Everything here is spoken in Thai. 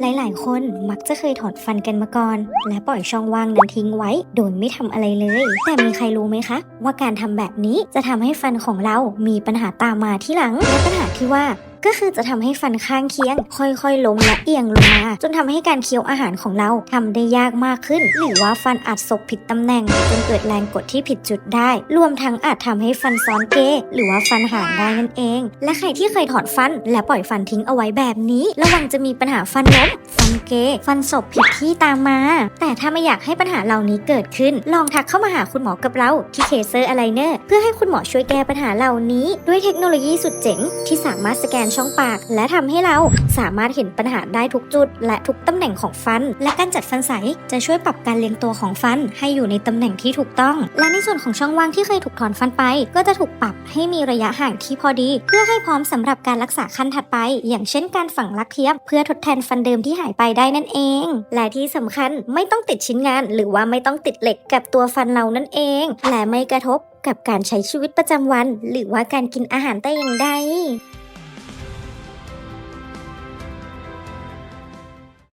หลายๆ คนมักจะเคยถอนฟันกันมาก่อน และปล่อยช่องว่างนั้นทิ้งไว้ โดยไม่ทำอะไรเลย แต่มีใครรู้ไหมคะ ว่าการทำแบบนี้จะทำให้ฟันของเรามีปัญหาตามมาที่หลังและปัญหาที่ว่าก็คือจะทำให้ฟันข้างเคียง ค่อยๆล้มและเอียงลงมา จนทำให้การเคี้ยวอาหารของเราทำได้ยากมากขึ้น หรือว่าฟันอาจศกผิดตำแหน่ง จนเกิดแรงกดที่ผิดจุดได้ รวมทั้งอาจทำให้ฟันซ้อนเกยหรือว่าฟันห่างได้นั่นเอง และใครที่เคยถอนฟัน และปล่อยฟันทิ้งเอาไว้แบบนี้ ระวังจะมีปัญหาฟันล้มฟันเกยฟันศพผิดที่ตามมา แต่ถ้าไม่อยากให้ปัญหาเหล่านี้เกิดขึ้น ลองทักเข้ามาหาคุณหมอกับเราที่เคเซอร์อะไรเนอร์เพื่อให้คุณหมอช่วยแก้ปัญหาเหล่านี้ ด้วยเทคโนโลยีสุดเจ๋งที่สามารถสแกนช่องปาก และทำให้เราสามารถเห็นปัญหาได้ทุกจุด และทุกตำแหน่งของฟัน และการจัดฟันใสจะช่วยปรับการเรียงตัวของฟันให้อยู่ในตำแหน่งที่ถูกต้อง และในส่วนของช่องว่างที่เคยถูกถอนฟันไป ก็จะถูกปรับให้มีระยะห่างที่พอดี เพื่อให้พร้อมสำหรับการรักษาขั้นถัดไป อย่างเช่นการฝังลักเทียมเพื่อทดแทนฟันเดิมที่หายไปได้นั่นเอง และที่สำคัญไม่ต้องติดชิ้นงาน หรือว่าไม่ต้องติดเหล็กกับตัวฟันเรานั่นเอง และไม่กระทบกับการใช้ชีวิตประจำวัน หรือว่าการกินอาหารแต่อย่างใด